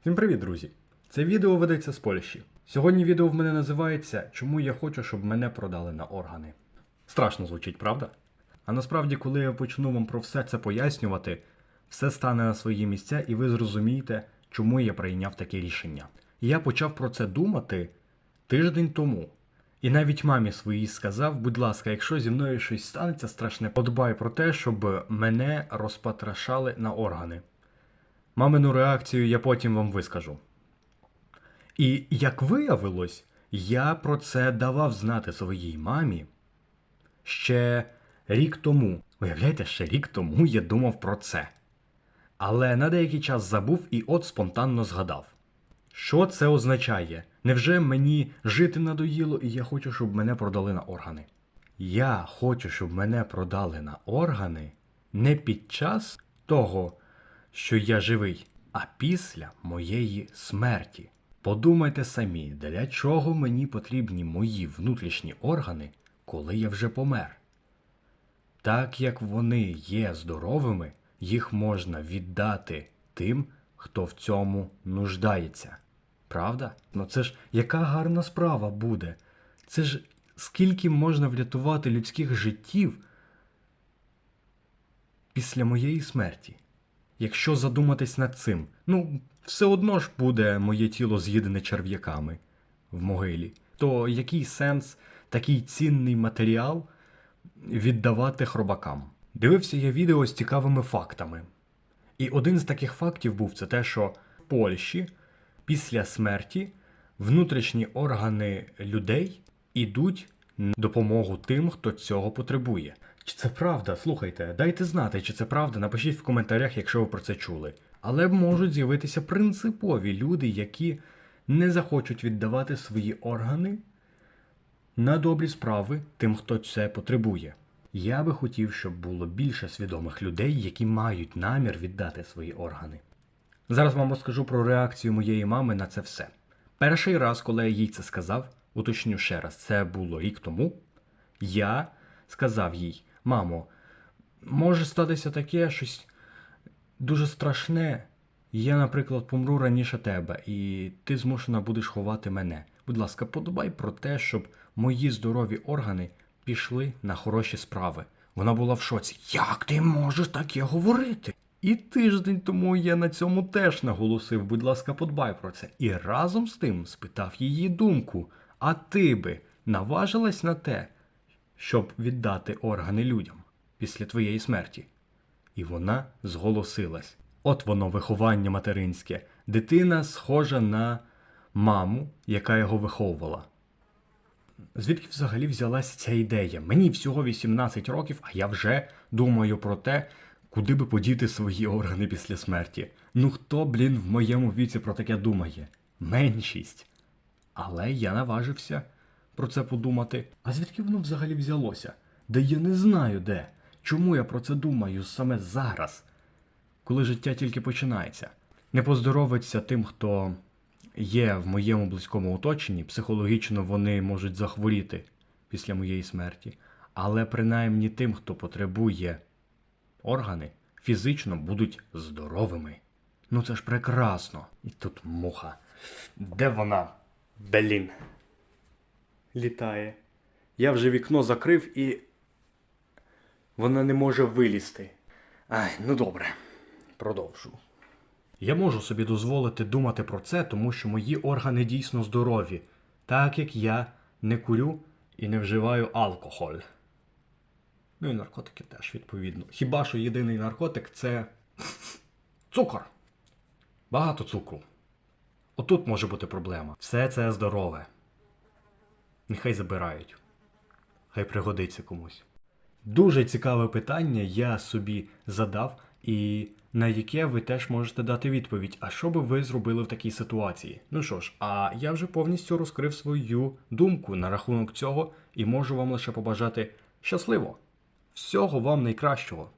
Всім привіт, друзі! Це відео ведеться з Польщі. Сьогодні відео в мене називається Чому я хочу, щоб мене продали на органи. Страшно звучить, правда? А насправді, коли я почну вам про все це пояснювати, все стане на свої місця, і ви зрозумієте, чому я прийняв таке рішення. Я почав про це думати тиждень тому. І навіть мамі своїй сказав, будь ласка, якщо зі мною щось станеться страшне, подбай про те, щоб мене розпатрашали на органи. Мамину реакцію я потім вам вискажу. І як виявилось, я про це давав знати своїй мамі ще рік тому. Уявляєте, ще рік тому я думав про це. Але на деякий час забув і от спонтанно згадав. Що це означає? Невже мені жити надоїло і я хочу, щоб мене продали на органи? Я хочу, щоб мене продали на органи не під час того, що я живий, а після моєї смерті. Подумайте самі, для чого мені потрібні мої внутрішні органи, коли я вже помер. Так як вони є здоровими, їх можна віддати тим, хто в цьому нуждається. Правда? Ну це ж яка гарна справа буде. Це ж скільки можна врятувати людських життів після моєї смерті. Якщо задуматись над цим, ну, все одно ж буде моє тіло з'їдене черв'яками в могилі. То який сенс такий цінний матеріал віддавати хробакам? Дивився я відео з цікавими фактами. І один з таких фактів був це те, що в Польщі після смерті внутрішні органи людей ідуть на допомогу тим, хто цього потребує. Чи це правда? Слухайте, дайте знати, чи це правда, напишіть в коментарях, якщо ви про це чули. Але можуть з'явитися принципові люди, які не захочуть віддавати свої органи на добрі справи тим, хто це потребує. Я би хотів, щоб було більше свідомих людей, які мають намір віддати свої органи. Зараз вам розкажу про реакцію моєї мами на це все. Перший раз, коли я їй це сказав, уточню ще раз, це було рік тому. Я сказав їй: мамо, може статися таке щось дуже страшне. Я, наприклад, помру раніше тебе, і ти змушена будеш ховати мене. Будь ласка, подбай про те, щоб мої здорові органи пішли на хороші справи. Вона була в шоці. Як ти можеш таке говорити? І тиждень тому я на цьому теж наголосив, будь ласка, подбай про це. І разом з тим спитав її думку: а ти би наважилась на те, щоб віддати органи людям після твоєї смерті? І вона зголосилась. От воно виховання материнське. Дитина схожа на маму, яка його виховувала. Звідки взагалі взялася ця ідея? Мені всього 18 років, а я вже думаю про те, куди би подіти свої органи після смерті. Ну хто, блін, в моєму віці про таке думає? Меншість. Але я наважився про це подумати. А звідки воно взагалі взялося? Де я не знаю де. Чому я про це думаю саме зараз, коли життя тільки починається? Не поздоровиться тим, хто є в моєму близькому оточенні, психологічно вони можуть захворіти після моєї смерті, але принаймні тим, хто потребує органи, фізично будуть здоровими. Ну це ж прекрасно. І тут муха. Де вона? Блін. Літає. Я вже вікно закрив і. Вона не може вилізти. Ай, ну добре. Продовжу. Я можу собі дозволити думати про це, тому що мої органи дійсно здорові, так як я не курю і не вживаю алкоголь. Ну і наркотики теж, відповідно. Хіба що єдиний наркотик це цукор. Багато цукру. Отут може бути проблема. Все це здорове. Нехай забирають. Хай пригодиться комусь. Дуже цікаве питання я собі задав, і на яке ви теж можете дати відповідь. А що би ви зробили в такій ситуації? Ну що ж, а я вже повністю розкрив свою думку на рахунок цього і можу вам лише побажати щасливо. Всього вам найкращого.